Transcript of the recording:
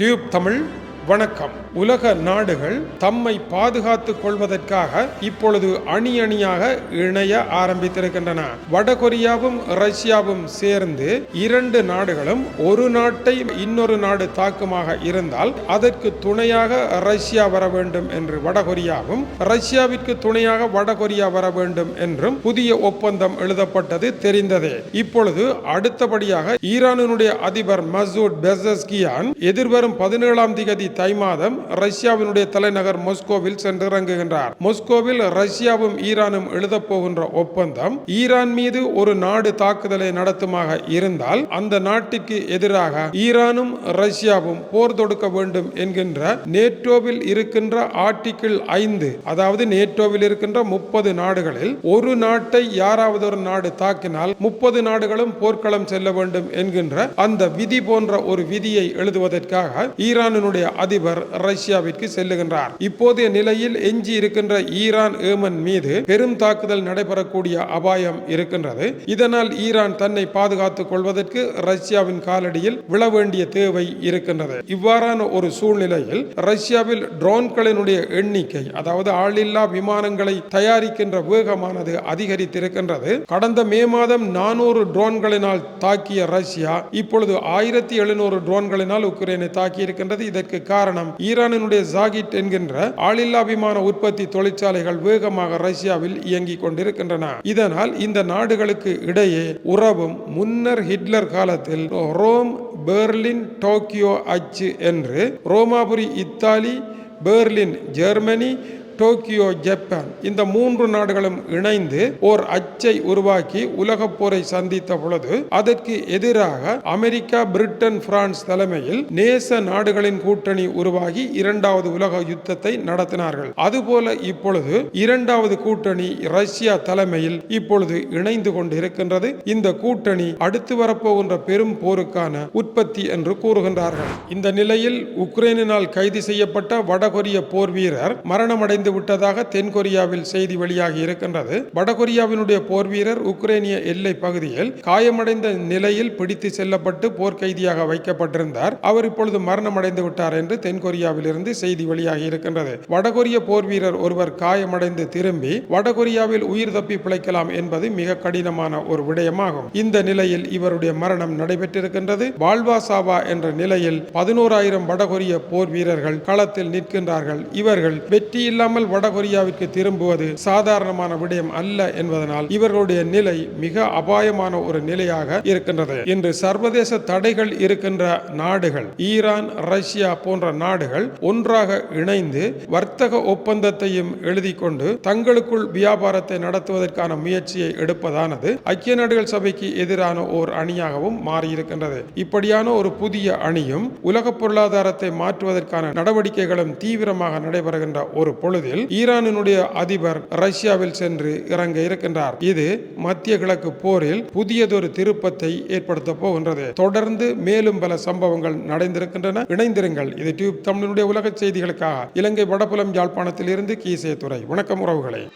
Tube Tamil வணக்கம். உலக நாடுகள் தம்மை பாதுகாத்துக் கொள்வதற்காக இப்பொழுது அணி அணியாக இணைய ஆரம்பித்திருக்கின்றன. வடகொரியாவும் ரஷ்யாவும் சேர்ந்து இரண்டு நாடுகளும் ஒரு நாட்டை இன்னொரு நாடு தாக்குமாக இருந்தால் அதற்கு துணையாக ரஷ்யா வர வேண்டும் என்று வடகொரியாவும் ரஷ்யாவிற்கு துணையாக வடகொரியா வர வேண்டும் என்றும் புதிய ஒப்பந்தம் எழுதப்பட்டது தெரிந்ததே. இப்பொழுது அடுத்தபடியாக ஈரானினுடைய அதிபர் மசூட் பெசஸ்கியான் எதிர்வரும் பதினேழாம் திகதி தை மாதம் ரஷ்யாவினுடைய தலைநகர் மொஸ்கோவில் சென்றிறங்குகின்றார். மொஸ்கோவில் ரஷ்யாவும் ஈரானும் எழுத போகின்ற ஒப்பந்தம் ஈரான் மீது ஒரு நாடு தாக்குதலை நடத்துமாக இருந்தால் அந்த நாட்டுக்கு எதிராக ஈரானும் ரஷ்யாவும் போர் தொடுக்க வேண்டும் என்கின்ற நேட்டோவில் இருக்கின்ற ஆர்டிகிள் ஐந்து அதாவது நேட்டோவில் இருக்கின்ற முப்பது நாடுகளில் ஒரு நாட்டை யாராவது ஒரு நாடு தாக்கினால் முப்பது நாடுகளும் போர்க்களம் செல்ல வேண்டும் என்கின்ற அந்த விதி போன்ற ஒரு விதியை எழுதுவதற்காக ஈரானினுடைய அதிபர் ரஷ்யாவிற்கு செல்லுகின்றார். இப்போதைய நிலையில் எஞ்சி இருக்கின்ற ஈரான் ஏமன் மீது பெரும் தாக்குதல் நடைபெறக்கூடிய அபாயம் இருக்கின்றது. இதனால் ஈரான் தன்னை பாதுகாத்துக் கொள்வதற்கு ரஷ்யாவின் காலடியில் விழ வேண்டிய தேவை இருக்கின்றது. இவ்வாறான ஒரு சூழ்நிலையில் ரஷ்யாவில் ட்ரோன்களினுடைய எண்ணிக்கை அதாவது ஆளில்லா விமானங்களை தயாரிக்கின்ற வேகமானது அதிகரித்திருக்கின்றது. கடந்த மே மாதம் நானூறு ட்ரோன்களினால் தாக்கிய ரஷ்யா இப்பொழுது ஆயிரத்தி எழுநூறு ட்ரோன்களினால் உக்ரைனை தாக்கி இருக்கின்றது இதற்கு காரணம் ஈரானினுடைய ஜாகிட் என்கின்ற ஆளில்லா விமான உற்பத்தி தொழிற்சாலைகள் வேகமாக ரஷ்யாவில் இயங்கிக் கொண்டிருக்கின்றன. இதனால் இந்த நாடுகளுக்கு இடையே உறவும் முன்னர் ஹிட்லர் காலத்தில் ரோம் பெர்லின் டோக்கியோ அச்சு என்று ரோமாபுரி Italy Berlin Germany Tokyo Japan இந்த மூன்று நாடுகளும் இணைந்து ஓர் அச்சை உருவாக்கி உலக போரை சந்தித்த பொழுது அதற்கு எதிராக அமெரிக்கா பிரிட்டன் பிரான்ஸ் தலைமையில் நேச நாடுகளின் கூட்டணி உருவாகி இரண்டாவது உலக யுத்தத்தை நடத்தினார்கள். அதுபோல இப்பொழுது இரண்டாவது கூட்டணி ரஷ்யா தலைமையில் இப்பொழுது இணைந்து கொண்டிருக்கின்றது. இந்த கூட்டணி அடுத்து வரப்போகின்ற பெரும் போருக்கான உற்பத்தி என்று கூறுகின்றார்கள். இந்த நிலையில் உக்ரைனினால் கைது செய்யப்பட்ட வடகொரிய போர் வீரர் மரணமடைந்து விட்டதாக தென்கொரியாவில் செய்தி வெளியாகி இருக்கின்றது. வடகொரியாவினுடைய போர் வீரர் உக்ரைனிய எல்லை பகுதியில் காயமடைந்த நிலையில் பிடித்து செல்லப்பட்டு போர்க்கைதியாக வைக்கப்பட்டிருந்தார். அவர் இப்பொழுது மரணமடைந்து விட்டார் என்று தென்கொரியாவில் இருந்து செய்தி வெளியாகி இருக்கின்றது. வடகொரிய போர் வீரர் ஒருவர் காயமடைந்து திரும்பி வடகொரியாவில் உயிர் தப்பி பிழைக்கலாம் என்பது மிக கடினமான ஒரு விடயமாகும். இந்த நிலையில் இவருடைய மரணம் நடைபெற்றிருக்கின்றது. வாழ்வா சாவா என்ற நிலையில் பதினோராயிரம் வடகொரிய போர் வீரர்கள் களத்தில் நிற்கின்றார்கள். இவர்கள் வெற்றி இல்லாமல் இல்லாமல் வடகொரியாவிற்கு திரும்புவது சாதாரணமான விடயம் அல்ல என்பதனால் இவர்களுடைய நிலை மிக அபாயமான ஒரு நிலையாக இருக்கின்றது. இன்று சர்வதேச தடைகள் இருக்கின்ற நாடுகள் ஈரான் ரஷ்யா போன்ற நாடுகள் ஒன்றாக இணைந்து வர்த்தக ஒப்பந்தத்தையும் எழுதி கொண்டு தங்களுக்குள் வியாபாரத்தை நடத்துவதற்கான முயற்சியை எடுப்பதானது ஐக்கிய நாடுகள் சபைக்கு எதிரான ஓர் அணியாகவும் மாறியிருக்கின்றது. இப்படியான ஒரு புதிய அணியும் உலக பொருளாதாரத்தை மாற்றுவதற்கான நடவடிக்கைகளும் தீவிரமாக நடைபெறுகின்ற ஒரு பொழுது பொழுதில் ஈரானினுடைய அதிபர் ரஷ்யாவில் சென்று இறங்க இருக்கின்றார். இது மத்திய கிழக்கு போரில் புதியதொரு திருப்பத்தை ஏற்படுத்த போகின்றது. தொடர்ந்து மேலும் பல சம்பவங்கள் நடந்திருக்கின்றன. இணைந்திருங்கள். இது டியூப் தமிழனுடைய உலக செய்திகளுக்காக. இலங்கை வடபுலம் யாழ்ப்பாணத்தில் இருந்து கீசே துறை வணக்கம் உறவுகளை.